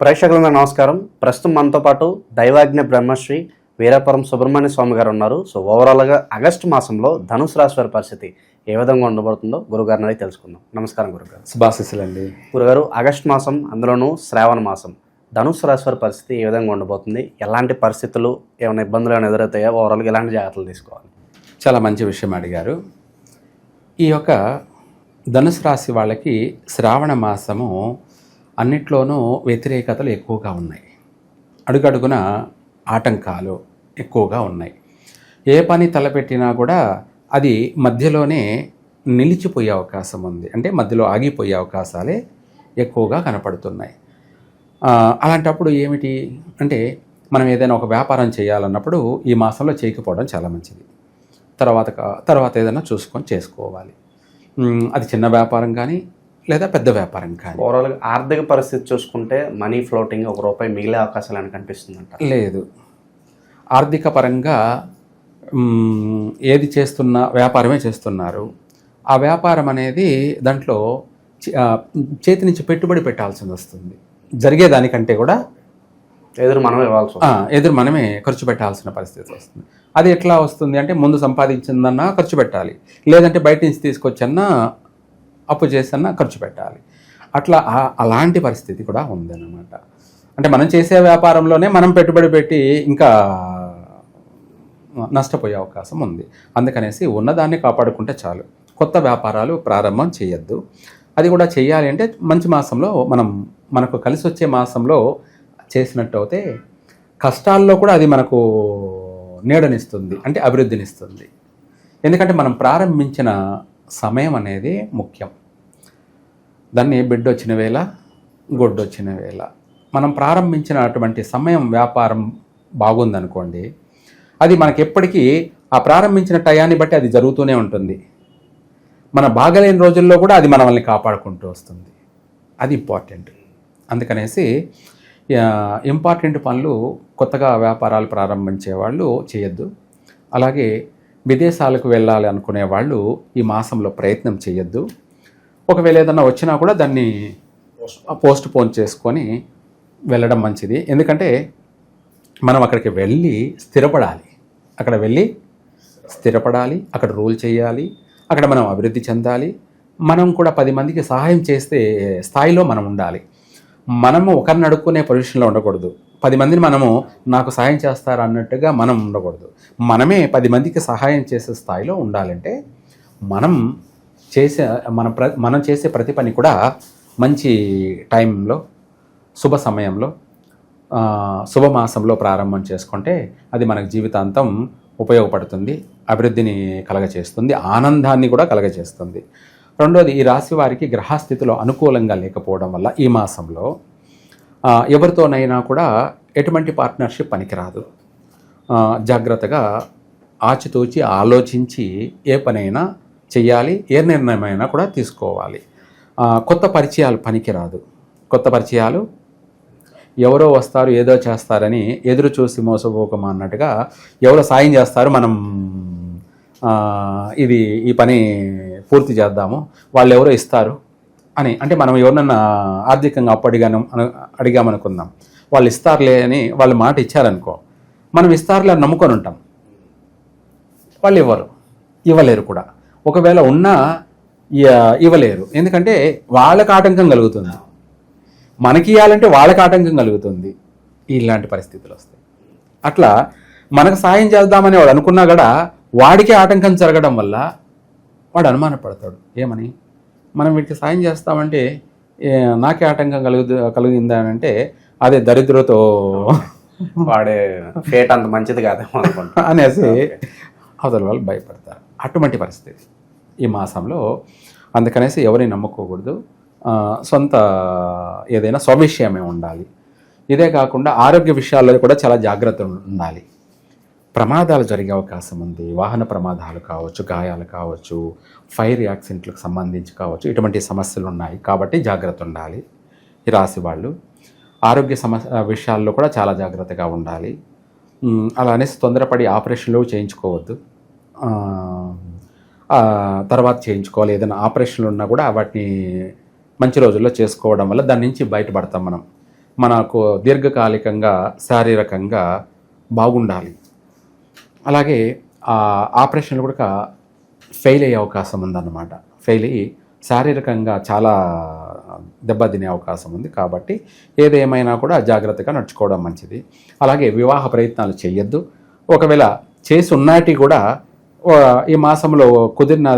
ప్రేక్షకులందరూ నమస్కారం. ప్రస్తుతం మనతో పాటు దైవాజ్ఞ బ్రహ్మశ్రీ వీరాపురం సుబ్రహ్మణ్య స్వామి గారు ఉన్నారు. సో ఓవరాల్గా ఆగస్టు మాసంలో ధనుసు రాశి వారి పరిస్థితి ఏ విధంగా ఉండబోతుందో గురుగారిని అడిగి తెలుసుకుందాం. నమస్కారం గురుగారు. శుభాశిస్సులండి. గురుగారు ఆగస్టు మాసం అందులోనూ శ్రావణ మాసం. ధనుసు రాశి వారి పరిస్థితి ఏ విధంగా ఉండబోతుంది? ఎలాంటి పరిస్థితులు ఏమైనా ఇబ్బందులు ఏమైనా ఎదురవుతాయో? ఓవరాల్గా ఎలాంటి జాగ్రత్తలు తీసుకోవాలి? చాలా మంచి విషయం అడిగారు. ఈ యొక్క ధనుసు రాశి వాళ్ళకి శ్రావణ మాసము అన్నిట్లోనూ వ్యతిరేకతలు ఎక్కువగా ఉన్నాయి. అడుగడుగున ఆటంకాలు ఎక్కువగా ఉన్నాయి. ఏ పని తలపెట్టినా కూడా అది మధ్యలోనే నిలిచిపోయే అవకాశం ఉంది. అంటే మధ్యలో ఆగిపోయే అవకాశాలే ఎక్కువగా కనపడుతున్నాయి. అలాంటప్పుడు ఏమిటి? అంటే మనం ఏదైనా ఒక వ్యాపారం చేయాలన్నప్పుడు ఈ మాసంలో చేయకపోవడం చాలా మంచిది. తర్వాత తర్వాత ఏదైనా చూసుకొని చేసుకోవాలి. అది చిన్న వ్యాపారం కానీ లేదా పెద్ద వ్యాపారం కానీ. ఓవరాల్గా ఆర్థిక పరిస్థితి చూసుకుంటే మనీ ఫ్లోటింగ్ ఒక రూపాయి మిగిలే అవకాశాలు అని కనిపిస్తుందంట. లేదు. ఆర్థిక పరంగా ఏది చేస్తున్నా వ్యాపారమే చేస్తున్నారు. ఆ వ్యాపారం అనేది దాంట్లో చేతి నుంచి పెట్టుబడి పెట్టాల్సి వస్తుంది. జరిగేదానికంటే కూడా ఎదురు మనం ఇవ్వాల్సి ఎదురు మనమే ఖర్చు పెట్టాల్సిన పరిస్థితి వస్తుంది. అది ఎట్లా వస్తుంది అంటే ముందు సంపాదించిందన్నా ఖర్చు పెట్టాలి. లేదంటే బయట నుంచి తీసుకొచ్చన్నా అప్పు చేసన్నా ఖర్చు పెట్టాలి. అట్లా అలాంటి పరిస్థితి కూడా ఉందన్నమాట. అంటే మనం చేసే వ్యాపారంలోనే మనం పెట్టుబడి పెట్టి ఇంకా నష్టపోయే అవకాశం ఉంది. అందుకనేసి ఉన్నదాన్ని కాపాడుకుంటే చాలు. కొత్త వ్యాపారాలు ప్రారంభం చేయొద్దు. అది కూడా చేయాలి అంటే మంచి మాసంలో మనం మనకు కలిసి వచ్చే మాసంలో చేసినట్టు అయితే కష్టాల్లో కూడా అది మనకు నీడనిస్తుంది. అంటే అభివృద్ధినిస్తుంది. ఎందుకంటే మనం ప్రారంభించిన సమయం అనేది ముఖ్యం. దాన్ని బిడ్డ వచ్చిన వేళ గొడ్డు వచ్చిన వేళ. మనం ప్రారంభించినటువంటి సమయం వ్యాపారం బాగుందనుకోండి అది మనకి ఎప్పటికీ ఆ ప్రారంభించిన టయాన్ని బట్టి అది జరుగుతూనే ఉంటుంది. మన బాగలేని రోజుల్లో కూడా అది మనల్ని కాపాడుకుంటూ వస్తుంది. అది ఇంపార్టెంట్. అందుకనేసి ఇంపార్టెంట్ పనులు కొత్తగా వ్యాపారాలు ప్రారంభించే వాళ్ళు చేయొద్దు. అలాగే విదేశాలకు వెళ్ళాలి అనుకునే వాళ్ళు ఈ మాసంలో ప్రయత్నం చేయొద్దు. ఒకవేళ ఏదన్నా వచ్చినా కూడా దాన్ని పోస్ట్ పోన్ చేసుకొని వెళ్ళడం మంచిది. ఎందుకంటే మనం అక్కడికి వెళ్ళి స్థిరపడాలి. అక్కడ వెళ్ళి స్థిరపడాలి అక్కడ రూల్ చేయాలి అక్కడ మనం అభివృద్ధి చెందాలి. మనం కూడా పది మందికి సహాయం చేస్తే స్థాయిలో మనం ఉండాలి. మనము ఒకరిని అడుక్కునే పొజిషన్లో ఉండకూడదు. పది మందిని మనము నాకు సహాయం చేస్తారు అన్నట్టుగా మనం ఉండకూడదు. మనమే పది మందికి సహాయం చేసే స్థాయిలో ఉండాలంటే మనం చేసే మన ప్ర మనం చేసే ప్రతి పని కూడా మంచి టైంలో శుభ సమయంలో శుభ శుభమాసంలో ప్రారంభం చేసుకుంటే అది మనకు జీవితాంతం ఉపయోగపడుతుంది అభివృద్ధిని కలగచేస్తుంది ఆనందాన్ని కూడా కలగచేస్తుంది. రెండోది ఈ రాశి వారికి గ్రహస్థితిలో అనుకూలంగా లేకపోవడం వల్ల ఈ మాసంలో ఎవరితోనైనా కూడా ఎటువంటి పార్ట్నర్షిప్ పనికిరాదు. జాగ్రత్తగా ఆచితూచి ఆలోచించి ఏ పనైనా చేయాలి ఏ నిర్ణయమైనా కూడా తీసుకోవాలి. కొత్త పరిచయాలు పనికిరాదు. కొత్త పరిచయాలు ఎవరో వస్తారు ఏదో చేస్తారని ఎదురు చూసి మోసపోకమా అన్నట్టుగా ఎవరో సాయం చేస్తారు మనం ఇది ఈ పని పూర్తి చేద్దాము. వాళ్ళు ఎవరో ఇస్తారు అని అంటే మనం ఎవరినన్నా ఆర్థికంగా అప్పు అడిగాను అడిగామనుకుందాం. వాళ్ళు ఇస్తారులే అని వాళ్ళు మాట ఇచ్చారనుకో మనం ఇస్తారులే అని నమ్ముకొని ఉంటాం వాళ్ళు ఇవ్వరు. ఇవ్వలేరు కూడా. ఒకవేళ ఉన్నా ఇవ్వలేరు. ఎందుకంటే వాళ్ళకి ఆటంకం కలుగుతుంది. మనకి ఇవ్వాలంటే వాళ్ళకి ఆటంకం కలుగుతుంది. ఇలాంటి పరిస్థితులు వస్తాయి. అట్లా మనకు సాయం చేద్దామని వాడు అనుకున్నా కూడా వాడికి ఆటంకం జరగడం వల్ల వాడు అనుమానపడతాడు. ఏమని? మనం వీటికి సాయం చేస్తామంటే నాకే ఆటంకం కలుగు కలిగిందా అని అంటే అదే దరిద్రతో వాడే ఫేట్ అంత మంచిది కాదేమో అనుకుంటా. అనేసి అవతల వాళ్ళు భయపడతారు. అటువంటి పరిస్థితి. ఈ మాసంలో అందుకనేసి ఎవరిని నమ్ముకోకూడదు. సొంత ఏదైనా స్వవిషయమే ఉండాలి. ఇదే కాకుండా ఆరోగ్య విషయాల్లో కూడా చాలా జాగ్రత్త ఉండాలి. ప్రమాదాలు జరిగే అవకాశం ఉంది. వాహన ప్రమాదాలు కావచ్చు గాయాలు కావచ్చు ఫైర్ యాక్సిడెంట్లకు సంబంధించి కావచ్చు ఇటువంటి సమస్యలు ఉన్నాయి. కాబట్టి జాగ్రత్త ఉండాలి. ఈ రాశి వాళ్ళు ఆరోగ్య సమస్య విషయాల్లో కూడా చాలా జాగ్రత్తగా ఉండాలి. అలా అనేసి తొందరపడి ఆపరేషన్లు చేయించుకోవద్దు. తర్వాత చేయించుకోవాలి. ఏదైనా ఆపరేషన్లు ఉన్నా కూడా వాటిని మంచి రోజుల్లో చేసుకోవడం వల్ల దాని నుంచి బయటపడతాం మనం. మనకు దీర్ఘకాలికంగా శారీరకంగా బాగుండాలి. అలాగే ఆపరేషన్లు కూడా ఫెయిల్ అయ్యే అవకాశం ఉందన్నమాట. ఫెయిల్ అయ్యి శారీరకంగా చాలా దెబ్బతినే అవకాశం ఉంది కాబట్టి ఏదేమైనా కూడా జాగ్రత్తగా నడుచుకోవడం మంచిది. అలాగే వివాహ ప్రయత్నాలు చేయొద్దు. ఒకవేళ చేసి ఉన్నాటి కూడా ఈ మాసంలో కుదిరిన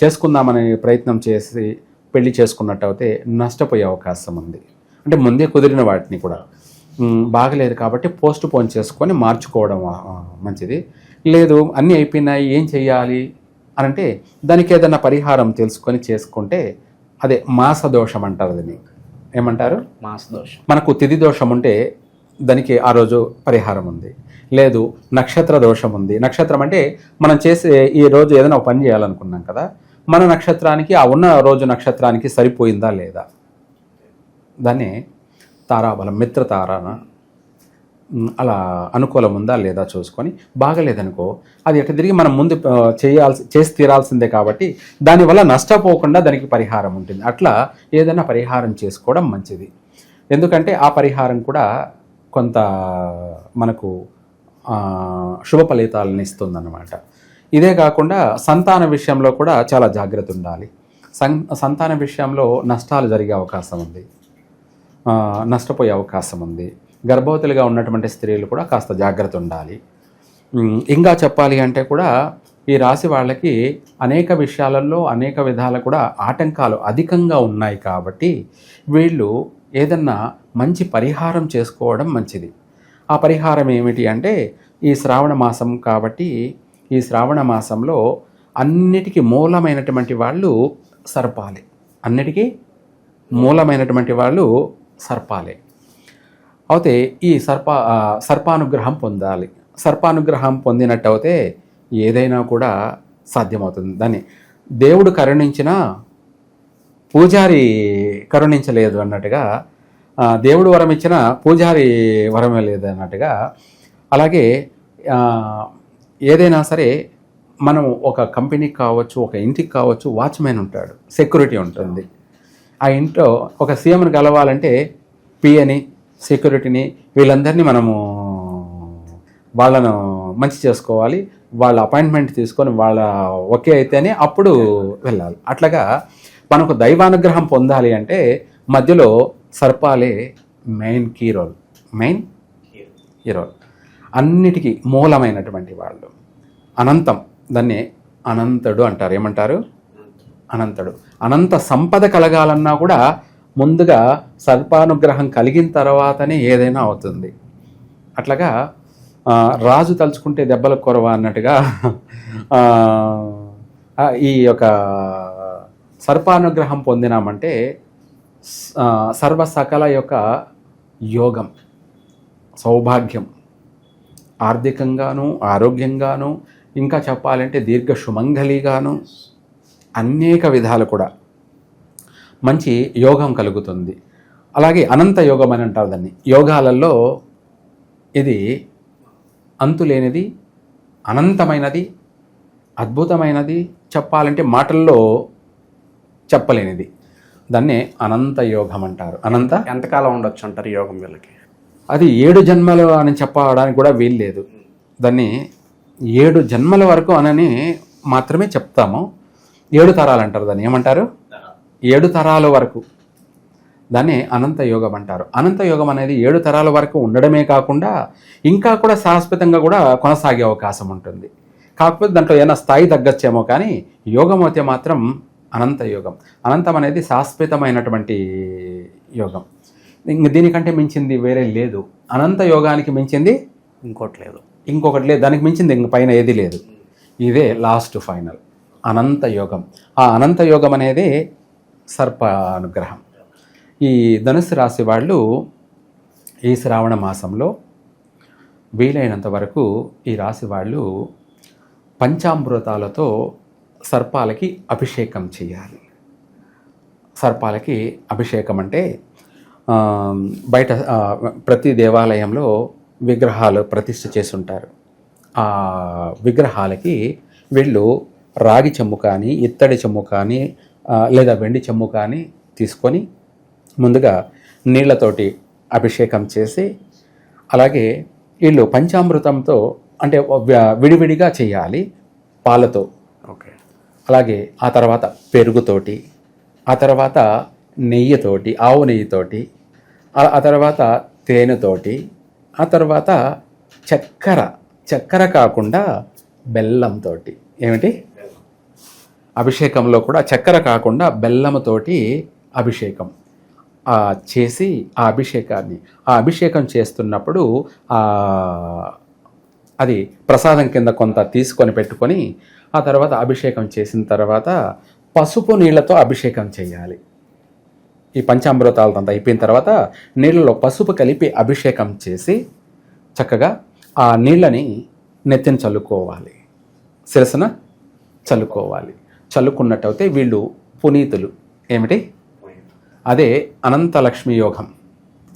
చేసుకుందామనే ప్రయత్నం చేసి పెళ్ళి చేసుకున్నట్టయితే నష్టపోయే అవకాశం ఉంది. అంటే ముందే కుదిరిన వాటిని కూడా. బాగలేదు కాబట్టి పోస్ట్ పోన్ చేసుకొని మార్చుకోవడం మంచిది. లేదు అన్నీ అయిపోయినాయి ఏం చెయ్యాలి అని అంటే దానికి ఏదైనా పరిహారం తెలుసుకొని చేసుకుంటే అదే మాస దోషం అంటారు దీన్ని. ఏమంటారు? మాస దోషం మనకు తిథి దోషం ఉంటే దానికి ఆ రోజు పరిహారం ఉంది. లేదు నక్షత్ర దోషం ఉంది. నక్షత్రం అంటే మనం చేసే ఈ రోజు ఏదైనా పని చేయాలనుకున్నాం కదా మన నక్షత్రానికి ఆ ఉన్న రోజు నక్షత్రానికి సరిపోయిందా లేదా? దాన్ని తారాబలం మిత్ర తారాన అలా అనుకూలం ఉందా లేదా చూసుకొని బాగలేదనుకో అది ఎటు తిరిగి మనం ముందు చేయాల్సి చేసి తీరాల్సిందే కాబట్టి దానివల్ల నష్టపోకుండా దానికి పరిహారం ఉంటుంది. అట్లా ఏదైనా పరిహారం చేసుకోవడం మంచిది. ఎందుకంటే ఆ పరిహారం కూడా కొంత మనకు శుభ ఫలితాలను ఇస్తుందన్నమాట. ఇదే కాకుండా సంతాన విషయంలో కూడా చాలా జాగ్రత్త ఉండాలి. సం సంతాన విషయంలో నష్టాలు జరిగే అవకాశం ఉంది. నష్టపోయే అవకాశం ఉంది. గర్భవతులుగా ఉన్నటువంటి స్త్రీలు కూడా కాస్త జాగ్రత్త ఉండాలి. ఇంకా చెప్పాలి అంటే కూడా ఈ రాశి వాళ్ళకి అనేక విషయాలలో అనేక విధాలు కూడా ఆటంకాలు అధికంగా ఉన్నాయి కాబట్టి వీళ్ళు ఏదన్నా మంచి పరిహారం చేసుకోవడం మంచిది. ఆ పరిహారం ఏమిటి అంటే ఈ శ్రావణ మాసం కాబట్టి ఈ శ్రావణ మాసంలో అన్నిటికీ మూలమైనటువంటి వాళ్ళు సర్పాలే. అన్నిటికీ మూలమైనటువంటి వాళ్ళు సర్పాలే. అయితే ఈ సర్ప సర్పానుగ్రహం పొందాలి. సర్పానుగ్రహం పొందినట్టు అయితే ఏదైనా కూడా సాధ్యమవుతుంది. దాన్ని దేవుడు కరుణించిన పూజారి కరుణించలేదు అన్నట్టుగా దేవుడు వరం ఇచ్చిన పూజారి వరమే లేదు అన్నట్టుగా అలాగే ఏదైనా సరే మనం ఒక కంపెనీకి కావచ్చు ఒక ఇంటికి కావచ్చు వాచ్మెన్ ఉంటాడు. సెక్యూరిటీ ఉంటుంది. ఆ ఇంట్లో ఒక సీఎంని కలవాలంటే పిఎని సెక్యూరిటీని వీళ్ళందరినీ మనము వాళ్ళను మంచి చేసుకోవాలి. వాళ్ళ అపాయింట్మెంట్ తీసుకొని వాళ్ళ ఓకే అయితేనే అప్పుడు వెళ్ళాలి. అట్లాగా మనకు దైవానుగ్రహం పొందాలి అంటే మధ్యలో సర్పాలే main key role main key role అన్నిటికీ మూలమైనటువంటి వాళ్ళు. అనంతం. దాన్ని అనంతుడు అంటారు. ఏమంటారు? అనంతుడు. అనంత సంపద కలగాలన్నా కూడా ముందుగా సర్పానుగ్రహం కలిగిన తర్వాతనే ఏదైనా అవుతుంది. అట్లాగా రాజు తలుచుకుంటే దెబ్బల కొరవ అన్నట్టుగా ఈ యొక్క సర్పానుగ్రహం పొందినామంటే సర్వ సకల యొక్క యోగం సౌభాగ్యం. ఆర్థికంగాను ఆరోగ్యంగాను ఇంకా చెప్పాలంటే దీర్ఘ సుమంగళిగాను అనేక విధాలు కూడా. మంచి యోగం కలుగుతుంది. అలాగే అనంత యోగం అని అంటారు దాన్ని. యోగాలలో ఇది అంతులేనిది అనంతమైనది అద్భుతమైనది చెప్పాలంటే మాటల్లో చెప్పలేనిది. దాన్నే అనంత యోగం అంటారు. అనంత? ఎంతకాలం ఉండొచ్చు అంటారు యోగం వీళ్ళకి? అది ఏడు జన్మలు అని చెప్పడానికి కూడా వీల్లేదు దాన్ని ఏడు జన్మల వరకు అనని మాత్రమే చెప్తాము. ఏడు తరాలు అంటారు దాన్ని. ఏమంటారు? ఏడు తరాల వరకు. దాన్ని అనంత యోగం అంటారు. అనంత యోగం అనేది ఏడు తరాల వరకు ఉండడమే కాకుండా ఇంకా కూడా శాశ్వతంగా కూడా కొనసాగే అవకాశం ఉంటుంది. కాకపోతే దాంట్లో ఏమైనా స్థాయి తగ్గచ్చేమో కానీ యోగం అయితే మాత్రం అనంత యోగం. అనంతం అనేది శాశ్వతమైనటువంటి యోగం. ఇంక దీనికంటే మించింది వేరే లేదు. అనంత యోగానికి మించింది ఇంకోటి లేదు. ఇంకొకటి లేదు. దానికి మించింది ఇంక పైన ఏది లేదు. ఇదే లాస్ట్ ఫైనల్. అనంత యోగం. ఆ అనంత యోగం అనేది సర్ప అనుగ్రహం ఈ ధనుసు రాశి వాళ్ళు ఈ శ్రావణ మాసంలో వీలైనంత వరకు ఈ రాశి వాళ్ళు పంచామృతాలతో సర్పాలకి అభిషేకం చేయాలి. సర్పాలకి అభిషేకం అంటే బయట ప్రతి దేవాలయంలో విగ్రహాలు ప్రతిష్ఠ చేసి ఉంటారు ఆ విగ్రహాలకి వీళ్ళు రాగి చెమ్ము కానీ ఇత్తడి చెమ్ము కానీ లేదా వెండి చెమ్ము కానీ తీసుకొని ముందుగా నీళ్ళతోటి అభిషేకం చేసి అలాగే వీళ్ళు పంచామృతంతో అంటే విడివిడిగా చేయాలి పాలతో. ఓకే. అలాగే ఆ తర్వాత పెరుగుతోటి ఆ తర్వాత నెయ్యితోటి ఆవు నెయ్యితోటి ఆ తర్వాత తేనెతోటి ఆ తర్వాత చక్కెర చక్కెర కాకుండా బెల్లంతో ఏమిటి? అభిషేకంలో కూడా చక్కెర కాకుండా బెల్లంతోటి అభిషేకం. చేసి ఆ అభిషేకాన్ని ఆ అభిషేకం చేస్తున్నప్పుడు అది ప్రసాదం కింద కొంత తీసుకొని పెట్టుకొని ఆ తర్వాత అభిషేకం చేసిన తర్వాత పసుపు నీళ్ళతో అభిషేకం చేయాలి. ఈ పంచామృతాలంతా అయిపోయిన తర్వాత నీళ్ళలో పసుపు కలిపి అభిషేకం చేసి చక్కగా ఆ నీళ్ళని నెత్తిన చల్లుకోవాలి. శిరసన చల్లుకోవాలి. చల్లుకున్నట్టయితే వీళ్ళు పునీతులు. ఏమిటి? అదే అనంత లక్ష్మి యోగం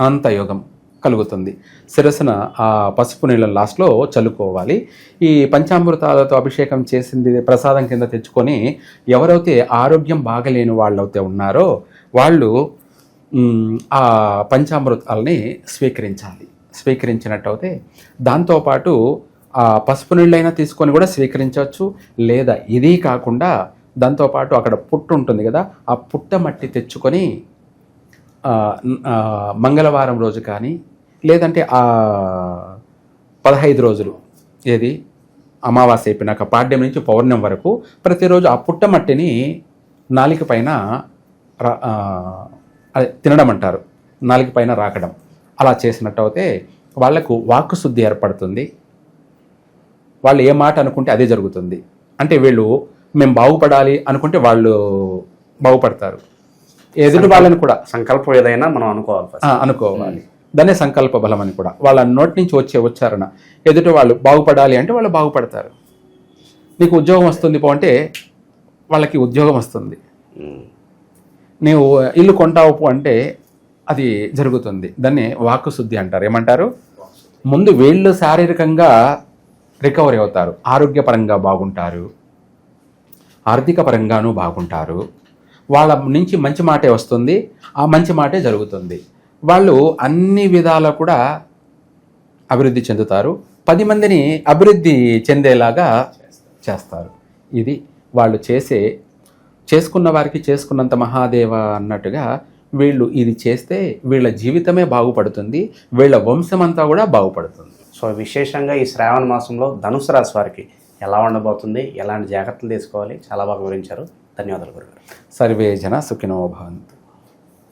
అనంత యోగం కలుగుతుంది. శిరస్సున ఆ పసుపు నీళ్ళ లాస్ట్లో చల్లుకోవాలి. ఈ పంచామృతాలతో అభిషేకం చేసింది ప్రసాదం కింద తెచ్చుకొని ఎవరైతే ఆరోగ్యం బాగలేని వాళ్ళైతే ఉన్నారో వాళ్ళు ఆ పంచామృతాలని స్వీకరించాలి. స్వీకరించినట్టయితే దాంతోపాటు ఆ పసుపు నీళ్ళైనా తీసుకొని కూడా స్వీకరించవచ్చు. లేదా ఇది కాకుండా దాంతోపాటు అక్కడ పుట్టు ఉంటుంది కదా ఆ పుట్ట మట్టి తెచ్చుకొని మంగళవారం రోజు కానీ లేదంటే ఆ పదహైదు రోజులు ఏది? అమావాస్య అయిపోయినాక పాడ్యం నుంచి పౌర్ణం వరకు ప్రతిరోజు ఆ పుట్ట మట్టిని నాలిక పైన రా- తినడం అంటారు. నాలిక పైన రాకడం. అలా చేసినట్టు అయితే వాళ్ళకు వాక్కు శుద్ధి ఏర్పడుతుంది. వాళ్ళు ఏ మాట అనుకుంటే అదే జరుగుతుంది. అంటే వీళ్ళు మేము బాగుపడాలి అనుకుంటే వాళ్ళు బాగుపడతారు. ఎదుటి వాళ్ళని కూడా. సంకల్పం ఏదైనా మనం అనుకోవాలి అనుకోవాలి. దాన్నే సంకల్ప బలం అని కూడా. వాళ్ళ నోటి నుంచి వచ్చే ఉచ్చారణ. ఎదుటి వాళ్ళు బాగుపడాలి అంటే వాళ్ళు బాగుపడతారు. నీకు ఉద్యోగం వస్తుంది పో అంటే వాళ్ళకి ఉద్యోగం వస్తుంది. నీవు ఇల్లు కొంటావు పో అంటే అది జరుగుతుంది. దాన్ని వాక్కు శుద్ధి అంటారు. ఏమంటారు? ముందు వీళ్ళు శారీరకంగా రికవరీ అవుతారు. ఆరోగ్యపరంగా బాగుంటారు. ఆర్థిక పరంగానూ బాగుంటారు. వాళ్ళ నుంచి మంచి మాటే వస్తుంది ఆ మంచి మాటే జరుగుతుంది. వాళ్ళు అన్ని విధాలా కూడా అభివృద్ధి చెందుతారు. పది మందిని అభివృద్ధి చెందేలాగా చేస్తారు. ఇది వాళ్ళు చేసే చేసుకున్న వారికి చేసుకున్నంత మహాదేవ అన్నట్టుగా వీళ్ళు ఇది చేస్తే వీళ్ళ జీవితమే బాగుపడుతుంది వీళ్ళ వంశమంతా కూడా బాగుపడుతుంది. సో విశేషంగా ఈ శ్రావణ మాసంలో ధనుసు రాశి వారికి ఎలా ఉండబోతుంది ఎలాంటి జాగ్రత్తలు తీసుకోవాలి చాలా బాగా వివరించారు. ధన్యవాదాలు గురుగారు. సర్వే జన సుఖినో భవంతు.